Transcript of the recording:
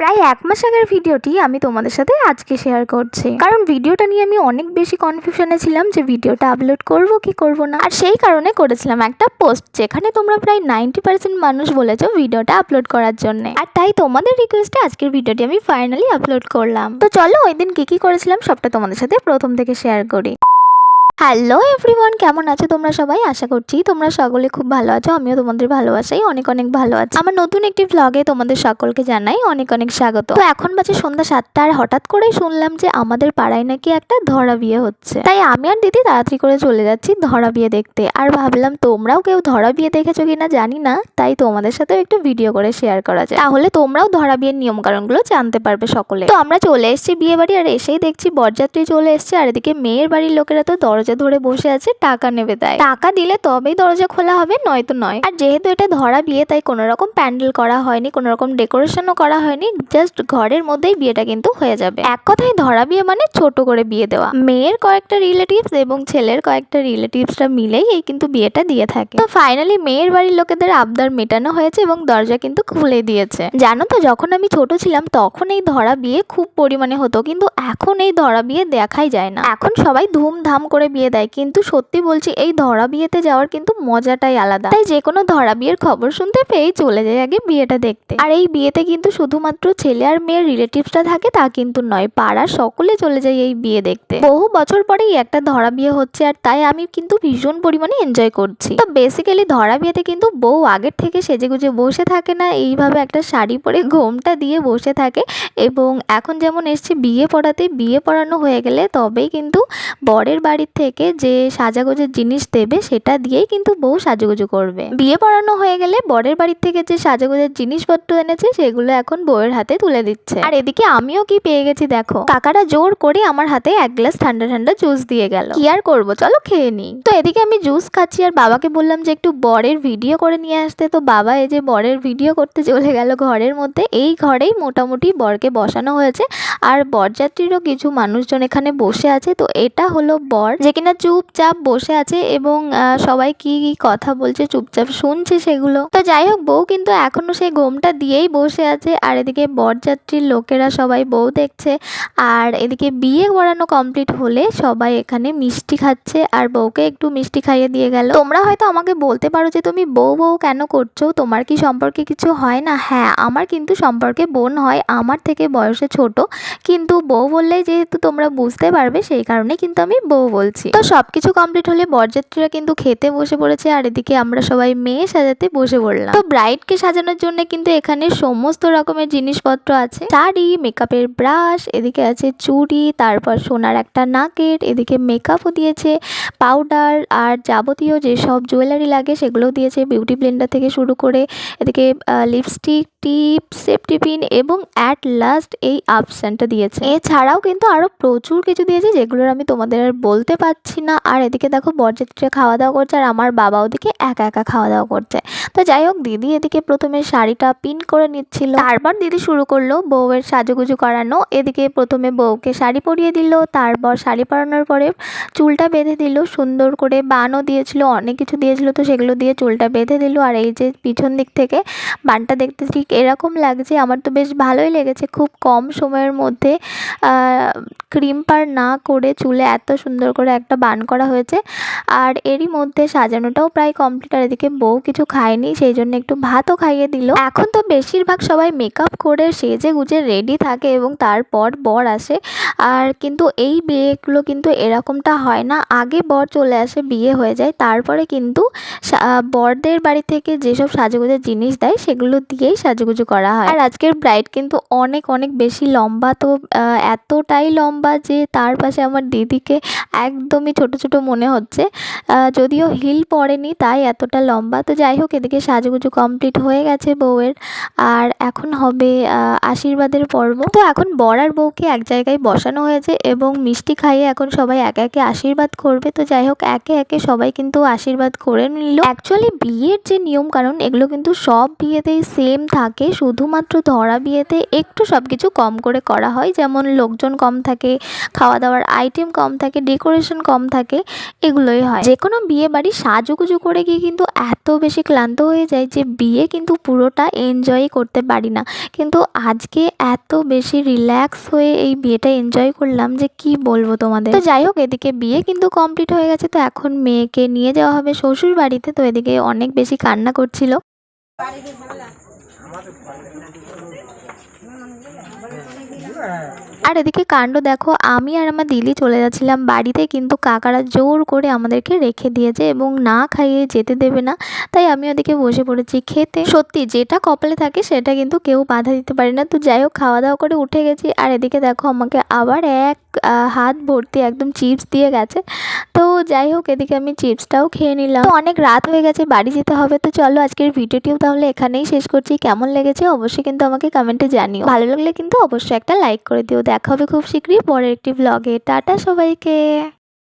প্রায় এক মাস আগের ভিডিওটি আমি তোমাদের সাথে আজকে শেয়ার করছি। কারণ ভিডিওটা নিয়ে আমি অনেক বেশি কনফিউশনে ছিলাম যে ভিডিওটা আপলোড করব কি করব না। আর সেই কারণে করেছিলাম একটা পোস্ট যেখানে তোমরা প্রায় নাইনটি পার্সেন্ট মানুষ বলেছ ভিডিওটা আপলোড করার জন্য। আর তাই তোমাদের রিকোয়েস্টে আজকের ভিডিওটি আমি ফাইনালি আপলোড করলাম। তো চলো ওই দিন কি কি করেছিলাম সবটা তোমাদের সাথে প্রথম থেকে শেয়ার করি। হ্যালো এভরিওয়ান কেমন আছো তোমরা সবাই? আশা করছি তোমরা সকলে খুব ভালো আছো, আমিও তোমাদের ভালোবাসাই অনেক অনেক ভালো আছি। আমার নতুন একটি ভ্লগে তোমাদের সকলকে জানাই অনেক অনেক স্বাগত। তো এখন বাজে সন্ধ্যা সাতটা আর হঠাৎ করেই শুনলাম যে আমাদের পাড়ায় নাকি একটা ধরা বিয়ে হচ্ছে। তাই আমি আর দিদি তাড়াতাড়ি করে চলে যাচ্ছি ধরা বিয়ে দেখতে। আর ভাবলাম তোমরাও কেউ ধরা বিয়ে দেখেছ কিনা জানি না, তাই তোমাদের সাথেও একটু ভিডিও করে শেয়ার করা যায় তাহলে তোমরাও ধরা বিয়ের নিয়ম কারণগুলো জানতে পারবে সকলে। তো আমরা চলে এসেছি বিয়ে বাড়ি আর এসেই দেখছি বরযাত্রী চলে এসেছে আর এদিকে মেয়ের বাড়ির লোকেরা তো দরজা ধরে বসে আছে, টাকা নেবে তাই। টাকা দিলে তবেই দরজা খোলা হবে, নয়তো নয়। আর যেহেতু এটা ধরা বিয়ে, তাই কোনো রকম প্যান্ডেল করা হয়নি, কোনো রকম ডেকোরেশনও করা হয়নি, জাস্ট ঘরের মধ্যেই বিয়েটা কিন্তু হয়ে যাবে। এক কথায় ধরা বিয়ে মানে ছোট করে বিয়ে দেওয়া। মেয়ের কয়েকটা রিলেটিভস এবং ছেলের কয়েকটা রিলেটিভসরা মিলেই এই কিন্তু বিয়েটা দিয়ে থাকে। তো ফাইনালি মেয়ের বাড়ির লোকেদের আবদার মেটানো হয়েছে এবং দরজা কিন্তু খুলে দিয়েছে। জানো তো, যখন আমি ছোট ছিলাম, তখন এই ধরা বিয়ে খুব পরিমাণে হতো, কিন্তু এখন এই ধরা বিয়ে দেখাই যায় না। এখন সবাই ধুমধাম করে বিয়ে দেয়, কিন্তু সত্যি বলছি এই ধরা বিয়েতে যাওয়ার কিন্তু মজাটাই আলাদা। তাই যে কোনো ধরা বিয়ের খবর শুনতে পেয়েই চলে যায় আগে বিয়েটা দেখতে। আর এই বিয়েতে কিন্তু শুধুমাত্র ছেলে আর মেয়ের রিলেটিভসটা থাকে তা কিন্তু নয়, পাড়ার সকলে চলে যায় এই বিয়ে দেখতে। বহু বছর পরেই একটা ধরা বিয়ে হচ্ছে আর তাই আমি কিন্তু ভীষণ পরিমাণে এনজয় করছি। তো বেসিক্যালি ধরা বিয়েতে কিন্তু বউ আগের থেকে সেজে গুজে বসে থাকে না, এইভাবে একটা শাড়ি পরে ঘোমটা দিয়ে বসে থাকে এবং এখন যেমন এসছে বিয়ে পড়াতে, বিয়ে পড়ানো হয়ে গেলে তবেই কিন্তু বরের বাড়ির থেকে যে সাজাগোজের জিনিস দেবে সেটা দিয়েই কিন্তু বউ সাজুগুজু করবে। বিয়ে পড়ানো হয়ে গেলে বরের বাড়ির থেকে যে সাজাগোজের জিনিসপত্র এনেছে সেগুলো এখন বউয়ের হাতে তুলে দিচ্ছে। আর এদিকে আমিও কি পেয়ে গেছি দেখো। কাকারা জোর করে আমার হাতে এক গ্লাস ঠান্ডা ঠান্ডা জুস দিয়ে গেল। কি আর করব? চলো খেয়ে নিই। তো এদিকে আমি জুস খাচ্ছি আর বাবাকে বললাম যে একটু বরের ভিডিও করে নিয়ে আসতে। তো বাবা এই যে বরের ভিডিও করতে চলে গেল ঘরের মধ্যে। এই ঘরেই মোটামুটি বরকে বসানো হয়েছে। আর বরযাত্রীরও কিছু মানুষজন এখানে বসে আছে। তো এটা হলো বর। যে কিনা চুপচাপ বসে আছে এবং সবাই কি কি কথা বলছে, চুপচাপ শুনছে সেগুলো। তো যাই হোক, বউ কিন্তু এখনও সেই ঘোমটা দিয়েই বসে আছে। আর এদিকে বরযাত্রীর লোকেরা সবাই বউ দেখছে। আর এদিকে বিয়ে করানো কমপ্লিট হলে সবাই এখানে মিষ্টি খাচ্ছে। আর বউকে একটু মিষ্টি খাইয়ে দিয়ে গেল। তোমরা হয়তো আমাকে বলতে পারো যে, তুমি বউ বউ কেন করছ? তোমার কি সম্পর্কে কিছু হয় না? হ্যাঁ আমার কিন্তু সম্পর্কে বোন হয়। আমার থেকে বয়সে ছোট। কিন্তু বউ বললেই যেহেতু তোমরা বুঝতে পারবে, সেই কারণে কিন্তু আমি বউ বলছি। তো সব কিছু কমপ্লিট হলে বরযাত্রীরা কিন্তু খেতে বসে পড়েছে আর এদিকে আমরা সবাই মেয়ে সাজাতে বসে পড়লাম। তো ব্রাইডকে সাজানোর জন্য কিন্তু এখানে সমস্ত রকমের জিনিসপত্র আছে। শাড়ি মেকআপের ব্রাশ এদিকে আছে চুড়ি, তারপর সোনার একটা নাকেট এদিকে মেকআপও দিয়েছে পাউডার আর যাবতীয় যেসব জুয়েলারি লাগে সেগুলোও দিয়েছে বিউটি ব্লেন্ডার থেকে শুরু করে, এদিকে লিপস্টিক টিপ সেফটি পিন এবং অ্যাট লাস্ট এই আপসানটা দিয়েছে। এছাড়াও কিন্তু আরও প্রচুর কিছু দিয়েছে যেগুলোর আমি তোমাদের বলতে পারছি না। আর এদিকে দেখো বরযাত্রীরা খাওয়া দাওয়া করছে আর আমার বাবা ওদিকে একা একা খাওয়া দাওয়া করছে। তো যাই হোক, দিদি এদিকে প্রথমে শাড়িটা পিন করে নিচ্ছিল। তারপর দিদি শুরু করল বউয়ের সাজুগুজু করানো। এদিকে প্রথমে বউকে শাড়ি পরিয়ে দিল, তারপর শাড়ি পরানোর পরে চুলটা বেঁধে দিল, সুন্দর করে বানও দিয়েছিল, অনেক কিছু দিয়েছিল তো সেগুলো দিয়ে চুলটা বেঁধে দিল। আর এই যে পিছন দিক থেকে বানটা দেখতে ঠিক এরকম লাগছে, আমার তো বেশ ভালোই লেগেছে। খুব কম সময়ের মধ্যে ক্রিম পার না করে চুলে এত সুন্দর করে একটা বান করা হয়েছে। আর এরই মধ্যে সাজানোটাও প্রায় কমপ্লিট আর এদিকে বউ কিছু খায়নি, সেই জন্য একটু ভাতও খাইয়ে দিল। এখন তো বেশিরভাগ সবাই মেকআপ করে সেজে গুজে রেডি থাকে এবং তারপর বর আসে। আর কিন্তু এই বিয়েগুলো কিন্তু এরকমটা হয় না। আগে বর চলে আসে, বিয়ে হয়ে যায়। তারপরে কিন্তু বরদের বাড়ি থেকে যেসব সাজুগুজের জিনিস দেয়, সেগুলো দিয়েই সাজুগুজু করা হয়। আর আজকের ব্রাইড কিন্তু অনেক অনেক বেশি লম্বা। তো এতটাই লম্বা যে তার পাশে আমার দিদিকে একদমই ছোট ছোট মনে হচ্ছে। যদিও হিল পড়েনি, তাই এতটা লম্বা। তো যাই হোক, এদিকে সাজুগুজু কমপ্লিট হয়ে গেছে বউয়ের। আর এখন হবে আশীর্বাদের পর্ব। তো এখন বর আর বউকে এক জায়গায় বসানো হয়েছে এবং মিষ্টি খাইয়ে এখন সবাই একে একে আশীর্বাদ করবে। তো যাই হোক, একে একে সবাই কিন্তু আশীর্বাদ করে নিল। অ্যাকচুয়ালি বিয়ের যে নিয়ম কারণ এগুলো কিন্তু সব বিয়েতেই সেম থাকে। শুধুমাত্র ধরা বিয়েতে একটু সব কিছু কম করে করা হয়। যেমন লোকজন কম থাকে খাওয়া দাওয়ার আইটেম কম থাকে ডেকোরেশন টেনশন কম থাকে, এগুলোই হয়। যে কোনো বিয়ে বাড়ি সাজুগুজু করে গিয়ে কিন্তু এত বেশি ক্লান্ত হয়ে যায় যে বিয়ে কিন্তু পুরোটা এনজয়ই করতে পারি না। কিন্তু আজকে এত বেশি রিল্যাক্স হয়ে এই বিয়েটা এনজয় করলাম যে কি বলব তোমাদের? তো যাই হোক, এদিকে বিয়ে কিন্তু কমপ্লিট হয়ে গেছে, তো এখন মেয়েকে নিয়ে যাওয়া হবে শ্বশুর বাড়িতে, তো এদিকে অনেক বেশি কান্না করছিল। আর এদিকে কাণ্ড দেখো, আমি আর আমার দিলি চলে যাচ্ছিলাম বাড়িতে, কিন্তু কাকারা জোর করে আমাদেরকে রেখে দিয়েছে এবং না খাইয়ে যেতে দেবে না। তাই আমি ওদিকে বসে পড়েছি খেতে। সত্যি, যেটা কপালে থাকে সেটা কিন্তু কেউ বাধা দিতে পারে না। তো যাই হোক, খাওয়া দাওয়া করে উঠে গেছি। আর এদিকে দেখো, আমাকে আবার এক হাত ভর্তি একদম চিপস দিয়ে গেছে। তো যাই হোক, এদিকে আমি চিপসটাও খেয়ে নিলাম। তো অনেক রাত হয়ে গেছে, বাড়ি যেতে হবে। তো চলো আজকের ভিডিওটিও তাহলে এখানেই শেষ করছি। কেমন লেগেছে অবশ্যই কিন্তু আমাকে কমেন্টে জানিও। ভালো লাগলে কিন্তু অবশ্যই একটা লাইক করে দিও। দেখা হবে খুব শীঘ্রই পরের একটি ব্লগে টাটা সবাইকে।